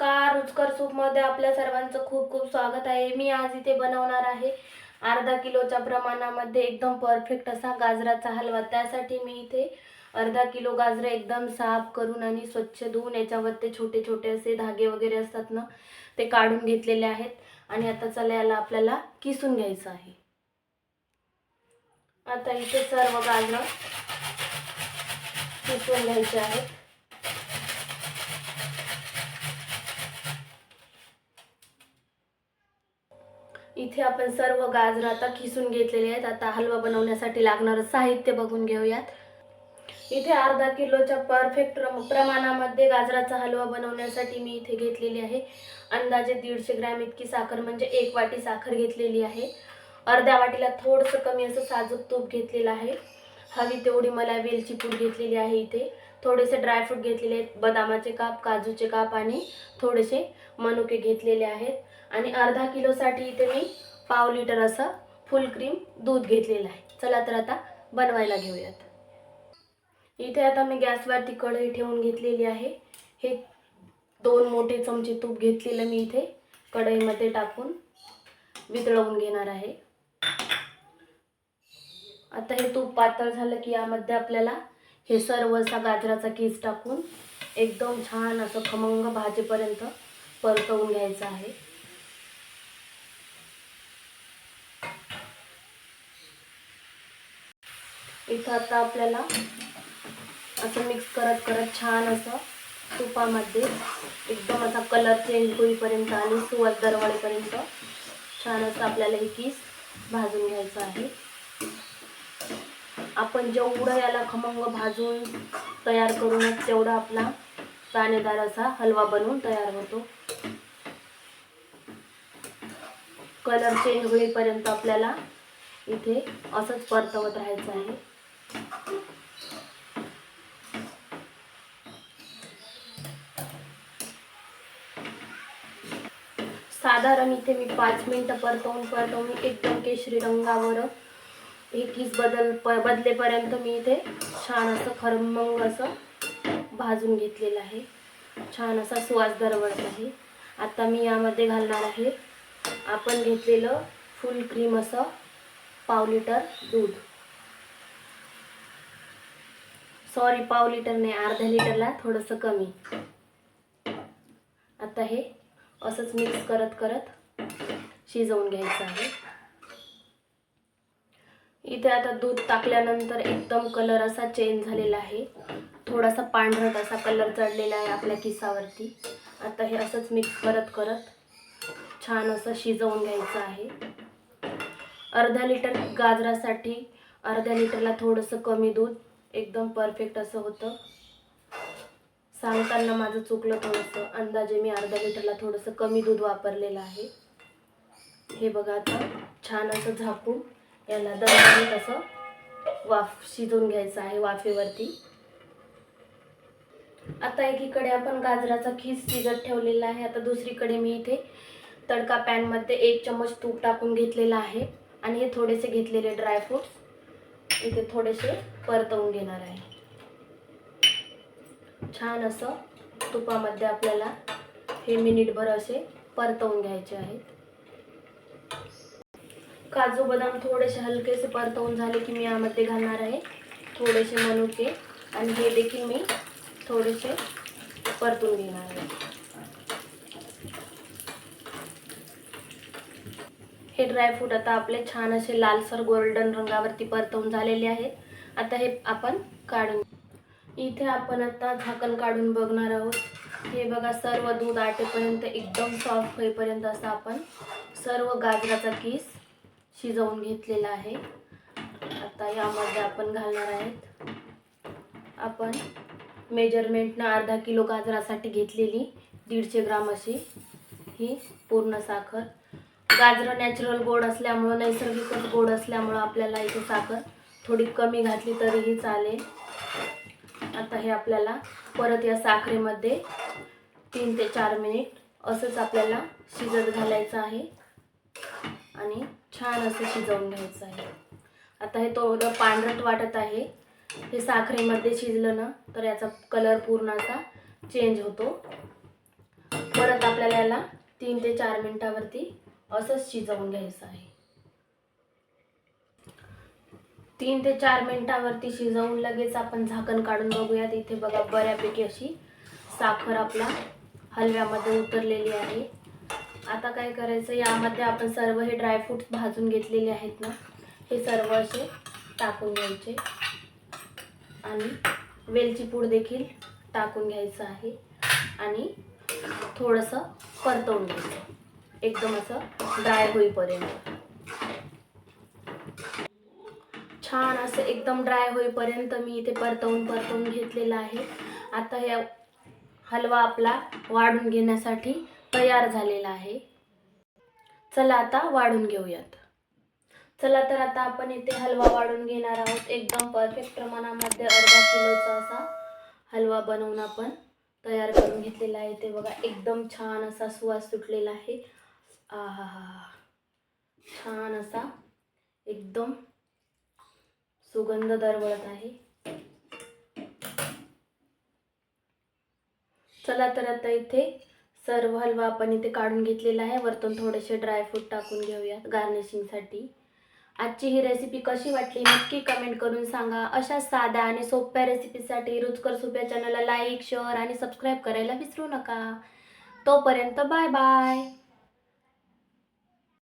नमस्कार रुचकर सूपमध्ये आपल्या सर्वांचं खूप खूप स्वागत आहे. मी आज इथे बनवणार आहे अर्धा किलोच्या प्रमाणामध्ये एकदम परफेक्ट असा गाजराचा हलवा. त्यासाठी मी इथे अर्धा किलो गाजरं एकदम साफ करून आणि स्वच्छ धुवून याच्यावर ते छोटे छोटे असे धागे वगैरे असतात ना ते काढून घेतलेले आहेत. आणि आता चला याला आपल्याला किसून घ्यायचं आहे. आता इथे सर्व गाजरं किसून घ्यायचे आहेत. इथे आपण सर्व गाजर आता खिसून घेतलेले आहेत. आता हलवा बनवण्यासाठी लागणारं साहित्य बघून घेऊयात. इथे अर्धा किलोच्या परफेक्ट प्रमाणामध्ये गाजराचा हलवा बनवण्यासाठी मी इथे घेतलेली आहे. अंदाजे दीडशे ग्रॅम इतकी साखर म्हणजे एक वाटी साखर घेतलेली आहे. अर्ध्या वाटीला थोडंसं कमी असं साजूक तूप घेतलेलं आहे. हवी तेवढी मला वेलची पूड घेतलेली आहे इथे. थोडेसे ड्रायफ्रूट घेतलेले आहेत. बदामाचे काप काजूचे काप आणि थोडेसे मनुके घेतलेले आहेत. आणि अर्धा किलोसाठी इथे मी पाव लिटर असं फुल क्रीम दूध घेतलेलं आहे. चला तर आता बनवायला घेऊयात. इथे आता मी गॅसवरती कढई ठेवून घेतलेली आहे. हे दोन मोठे चमचे तूप घेतलेलं मी इथे कढईमध्ये टाकून वितळवून घेणार आहे. आता हे तूप पातळ झालं की यामध्ये आपल्याला हे सर्व असा गाजराचा कीस टाकून एकदम छान असं खमंग भाजेपर्यंत परतवून घ्यायचं आहे. इथं आता आपल्याला असं मिक्स करत करत छान असं तुपामध्ये एकदम असा कलर चेंज होईपर्यंत आणि सुवास दरवळेपर्यंत छान असं आपल्याला हे कीस भाजून घ्यायचं आहे. आपण जेवढं याला खमंग भाजून तयार करूनच तेवढा आपला दाणेदार असा हलवा बनवून तयार होतो. कलर चेंज होईपर्यंत आपल्याला इथे असंच परतवत राहायचं आहे. साधारण इथे मी पाच मिनटं परतवून परतवून एकदम केशरी रंगावर हे किस बदल प बदलेपर्यंत मी इथे छान असं खरमंग असं भाजून घेतलेलं आहे. छान असा सुवास दरवळत आहे. आता मी यामध्ये घालणार आहे आपण घेतलेलं फुल क्रीम असं पाव लिटर दूध. सॉरी पाव लिटर नाही अर्ध्या लिटरला थोडंसं कमी. आता हे असंच मिक्स करत करत शिजवून घ्यायचं आहे. इथे आता दूध टाकल्यानंतर एकदम कलर असा चेंज झालेला आहे. थोडासा पांढरट असा कलर चढलेला आहे आपल्या किसावरती. आता हे असंच मिक्स करत करत छान असं शिजवून घ्यायचं आहे. अर्धा लिटर गाजरासाठी अर्ध्या लिटरला थोडंसं कमी दूध एकदम परफेक्ट असं होतं. सांगताना माझं चुकलं थोडंसं. अंदाजे मी अर्धा लिटरला थोडंसं कमी दूध वापरलेलं आहे. हे बघा आता छान असं झाकून याला दणदणीत असं वाफ शिजवून घ्यायचं आहे वाफेवरती. आता एकीकडे आपण गाजराचा खीस शिजत ठेवलेला आहे. आता दुसरीकडे मी इथे तडका पॅनमध्ये एक चम्मच तूप टाकून घेतलेला आहे. आणि हे थोडेसे घेतलेले ड्रायफ्रूट्स इथे थोडेसे परतवून घेणार आहे. छान असं तुपामध्ये आपल्याला हे मिनिटभर असे परतवून घ्यायचे आहेत. काजू बदाम थोडेसे हलकेसे परतवून झाले की मी यामध्ये घालणार आहे. थोडेसे मनुके आणि हे देखील मी थोडेसे परतून घेणार आहे. हे ड्रायफ्रूट आता आपले छान असे लालसर गोल्डन रंगावरती परतवून झालेले आहेत. आता हे आपण काढून इथे आपण आता झाकण काढून बघणार आहोत. हे बघा सर्व दूध आटेपर्यंत एकदम सॉफ्ट होईपर्यंत असं आपण सर्व गाजराचा किस शिजवून घेतलेला आहे. आता यामध्ये आपण घालणार आहेत. आपण मेजरमेंटनं अर्धा किलो गाजरासाठी घेतलेली दीडशे ग्राम अशी ही पूर्ण साखर. गाजरं नॅचरल गोड असल्यामुळं नैसर्गिकच गोड असल्यामुळं आपल्याला इथे साखर थोडी कमी घातली तरीही चालेल. आता हे आपल्याला परत या साखरेमध्ये तीन ते चार मिनिट असंच आपल्याला शिजत घालायचं आहे. आणि छान असं शिजवून घ्यायचं आहे. आता हे थोडं पांढरट वाटत आहे. हे साखरेमध्ये शिजलं ना तर याचा कलर पूर्ण असा चेंज होतो. परत आपल्याला याला तीन ते चार मिनटावरती असंच शिजवून घ्यायचं आहे. तीन ते चार मिनिटावरती शिजवून लगेच आपण झाकण काढून बघूयात. इथे बघा बऱ्यापैकी अशी साखर आपला हलव्यामध्ये उतरलेली आहे. आता काय करायचं यामध्ये आपण सर्व हे ड्रायफ्रूट्स भाजून घेतलेले आहेत ना हे सर्व असे टाकून घ्यायचे. आणि वेलची पूड देखील टाकून घ्यायचं आहे. आणि थोडंसं परतवून घ्यायचं. एकदम असं ड्राय होईपर्यंत. छान असं एकदम ड्राय होईपर्यंत मी इथे परतवून परतवून घेतलेलं आहे. आता हे हलवा आपला वाढून घेण्यासाठी तयार झालेला आहे. चला आता वाढून घेऊयात. चला तर आता आपण इथे हलवा वाढून घेणार आहोत. एकदम परफेक्ट प्रमाणामध्ये अर्धा किलोचा असा हलवा बनवून आपण तयार करून घेतलेला आहे. ते बघा एकदम छान असा सुवास सुटलेला आहे. आहा हा. छान असा एकदम सुगंध दरवळत आहे. चला तर आता इथे सर्व हलवा आपण इथे काढून घेतलेला आहे. वरतून थोडेसे ड्रायफ्रूट टाकून घेऊयात गार्निशिंगसाठी आजची ही रेसिपी कशी वाटली नक्की कमेंट करून सांगा. अशा साध्या आणि सोप्या रेसिपीसाठी रुचकर सोप्या चॅनलला लाईक शेअर आणि सबस्क्राईब करायला विसरू नका. तोपर्यंत बाय बाय